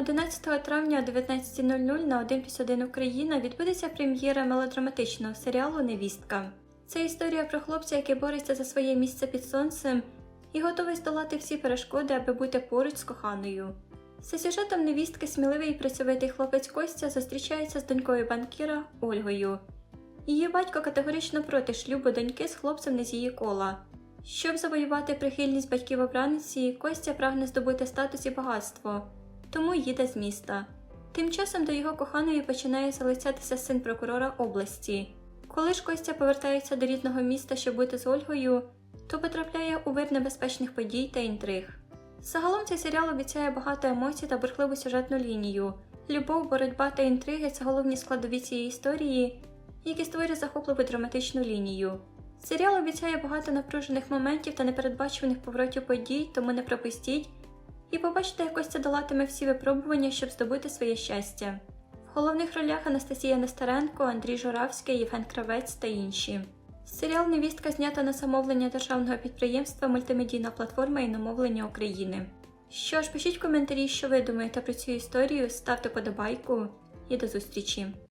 11 травня о 19.00 на 1 плюс 1 Україна відбудеться прем'єра мелодраматичного серіалу Невістка. Це історія про хлопця, який бореться за своє місце під сонцем і готовий здолати всі перешкоди, аби бути поруч з коханою. За сюжетом невістки сміливий і працьовитий хлопець Костя зустрічається з донькою банкіра Ольгою. Її батько категорично проти шлюбу доньки з хлопцем не з її кола. Щоб завоювати прихильність батьків обраниці, Костя прагне здобути статус і багатство, тому їде з міста. Тим часом до його коханої починає залицятися син прокурора області. Коли ж Костя повертається до рідного міста, щоб бути з Ольгою, то потрапляє у вир небезпечних подій та інтриг. Загалом цей серіал обіцяє багато емоцій та бурхливу сюжетну лінію. Любов, боротьба та інтриги це головні складові цієї історії, які створюють захопливу драматичну лінію. Серіал обіцяє багато напружених моментів та непередбачуваних поворотів подій, тому не пропустіть і побачите, як Костя долатиме всі випробування, щоб здобути своє щастя. В головних ролях Анастасія Нестеренко, Андрій Журавський, Євген Кравець та інші. Серіал Невістка знята на замовлення державного підприємства Мультимедійна платформа іномовлення України. Що ж, пишіть коментарі, що ви думаєте про цю історію, ставте подобайку і до зустрічі!